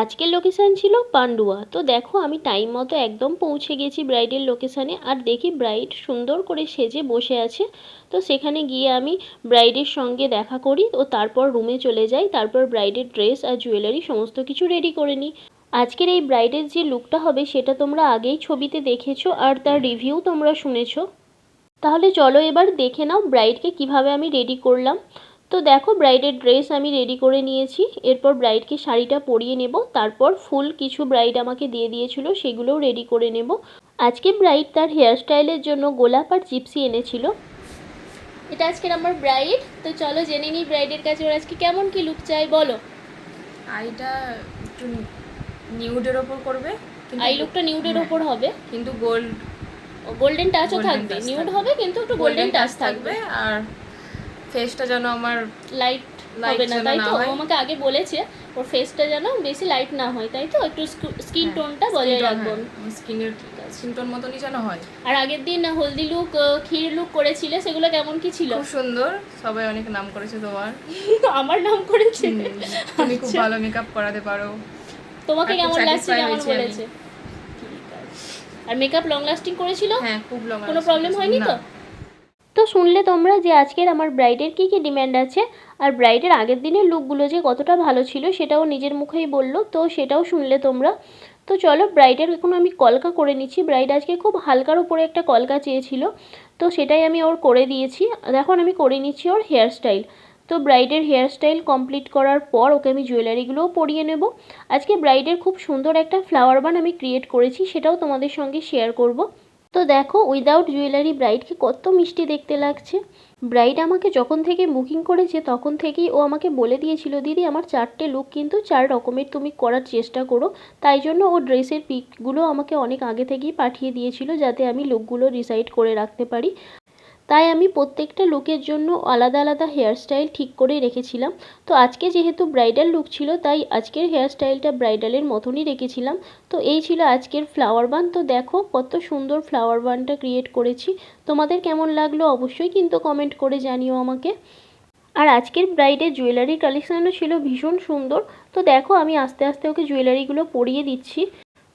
আজকের লোকেশান ছিল পান্ডুয়া। তো দেখো, আমি টাইম মতো একদম পৌঁছে গেছি ব্রাইডের লোকেশানে আর দেখি ব্রাইড সুন্দর করে সেজে বসে আছে। তো সেখানে গিয়ে আমি ব্রাইডের সঙ্গে দেখা করি। ও তারপর রুমে চলে যাই। তারপর ব্রাইডের ড্রেস আর জুয়েলারি সমস্ত কিছু রেডি করে নিই। আজকের এই ব্রাইডের যে লুকটা হবে, সেটা তোমরা আগেই ছবিতে দেখেছ আর তার রিভিউ তোমরা শুনেছো। তাহলে চলো এবার দেখে নাও ব্রাইডকে কীভাবে আমি রেডি করলাম। তো দেখো ব্রাইডের ড্রেস আমি রেডি করে নিয়েছি। এরপর ব্রাইডকে শাড়িটা পরিয়ে নেব। তারপর ফুল কিছু ব্রাইড আমাকে দিয়ে দিয়েছিল সেগুলোও রেডি করে নেব। আজকে ব্রাইড তার হেয়ারস্টাইলের জন্য গোলাপ আর জিপসি এনেছিল। এটা আজকের আমার ব্রাইড। তো চলো জেনে নিই ব্রাইডের কাছে ওর আজকে কেমন কি লুক চাই বলো। আইটা একটু নিউডের ওপর করবে আই লুকটা নিউডের হ্যাঁ, ওপর হবে। কিন্তু গোল্ড গোল্ডেন টাচও থাকবে। নিউড হবে কিন্তু একটু গোল্ডেন টাচ থাকবে আর ফেসটা যেন আমার লাইট হবে না তাই তো? আমাকে আগে বলেছে ওর ফেসটা যেন বেশি লাইট না হয় তাই তো? একটু স্কিন হ্যাঁ, টোনটা বজায় রাখব। স্কিনের স্কিন টোন মতনই যেন হয়। আর আগের দিন হলদি লুক ক্ষীর লুক করেছিলে সেগুলো কেমন কি ছিল? খুব সুন্দর সবাই অনেক নাম করেছে তোমার। আমার নাম করেছে? তুমি খুব আচ্ছা। ভালো মেকআপ করাতে পারো। তোমাকে কেমন লাগছে কেমন বলেছে। আর মেকআপ লং লাস্টিং করেছিল? হ্যাঁ খুব লং কোনো প্রবলেম হয়নি তো? তো শুনলে তোমরা যে আজকের আমার ব্রাইডের কী কী ডিম্যান্ড আছে? আর ব্রাইডের আগের দিনের লুকগুলো যে কতটা ভালো ছিল সেটাও নিজের মুখেই বলল, তো সেটাও শুনলে তোমরা। তো চলো ব্রাইডের এখন আমি কলকা করে নিচ্ছি। ব্রাইড আজকে খুব হালকার উপরে একটা কলকা চেয়েছিল, তো সেটাই আমি ওর করে দিয়েছি। এখন আমি করে নিচ্ছি ওর হেয়ারস্টাইল তো ব্রাইডের হেয়ারস্টাইল কমপ্লিট করার পর ওকে আমি জুয়েলারিগুলোও পরিয়ে নেব। আজকে ব্রাইডের খুব সুন্দর একটা ফ্লাওয়ার বান আমি ক্রিয়েট করেছি, সেটাও তোমাদের সঙ্গে শেয়ার করব। তো দেখো উইদাউট জুয়েলারি ব্রাইডকে কত মিষ্টি দেখতে লাগছে। ব্রাইড আমাকে যখন থেকে বুকিং করেছে, তখন থেকেই ও আমাকে বলে দিয়েছিল, দিদি, আমার চারটে লুক কিন্তু চার রকমের, তুমি করার চেষ্টা করো। তাই জন্য ও ড্রেসের পিকগুলো আমাকে অনেক আগে থেকেই পাঠিয়ে দিয়েছিল, যাতে আমি লুকগুলো ডিসাইড করে রাখতে পারি। তাই আমি প্রত্যেকটা লুকের জন্য আলাদা আলাদা হেয়ারস্টাইল ঠিক করে রেখেছিলাম। তো আজকে যেহেতু ব্রাইডাল লুক ছিল, তাই আজকের হেয়ারস্টাইলটা ব্রাইডালের মতনই রেখেছিলাম। তো এই ছিল আজকের ফ্লাওয়ার বান তো দেখো কত সুন্দর ফ্লাওয়ার বানটা ক্রিয়েট করেছি। তোমাদের কেমন লাগল অবশ্যই কিন্তু কমেন্ট করে জানিও আমাকে। আর আজকের ব্রাইডের জুয়েলারি কালেকশানও ছিল ভীষণ সুন্দর। তো দেখো আমি আস্তে আস্তে ওকে জুয়েলারিগুলো পরিয়ে দিচ্ছি।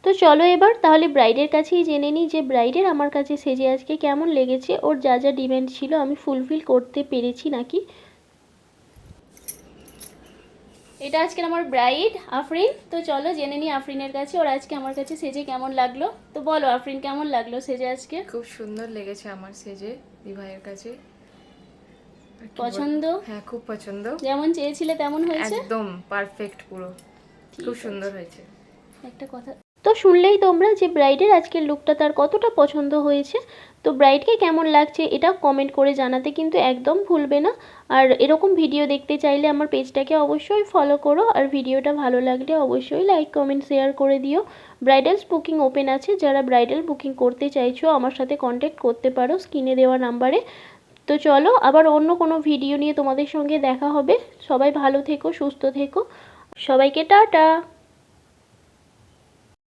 তো চলো এবার তাহলে ব্রাইডের কাছেই জেনে নিই যে ব্রাইডের আমার কাছে সেজে আজকে কেমন লেগেছে। ওর যা যা ডিমান্ড ছিল আমি ফুলফিল করতে পেরেছি নাকি? এটা আজকের আমার ব্রাইড আফরিন। তো চলো জেনে নিই আফরিনের কাছে ওর আজকে আমার কাছে সেজে কেমন লাগল। তো বলো আফরিন কেমন লাগল সেজে আজকে? খুব সুন্দর লেগেছে আমার সেজে বিবাহের কাছে? পছন্দ? হ্যাঁ খুব পছন্দ। যেমন চেয়েছিলে তেমন হয়েছে? একদম পারফেক্ট পুরো। খুব সুন্দর হয়েছে। একটা কথা তো শুনলেই তোমরা যে ব্রাইডের আজকের লুকটা তার কতটা পছন্দ হয়েছে। তো ব্রাইডকে কেমন লাগছে এটা কমেন্ট করে জানাতে কিন্তু একদম ভুলবে না। আর এরকম ভিডিও দেখতে চাইলে আমার পেজটাকে অবশ্যই ফলো করো। আর ভিডিওটা ভালো লাগলে অবশ্যই লাইক কমেন্ট শেয়ার করে দিও। ব্রাইডালস বুকিং ওপেন আছে। যারা ব্রাইডাল বুকিং করতে চাইছো, আমার সাথে কন্ট্যাক্ট করতে পারো স্ক্রিনে দেওয়া নাম্বারে তো চলো, আবার অন্য কোনো ভিডিও নিয়ে তোমাদের সঙ্গে দেখা হবে। সবাই ভালো থেকো, সুস্থ থেকো। সবাইকে টাটা!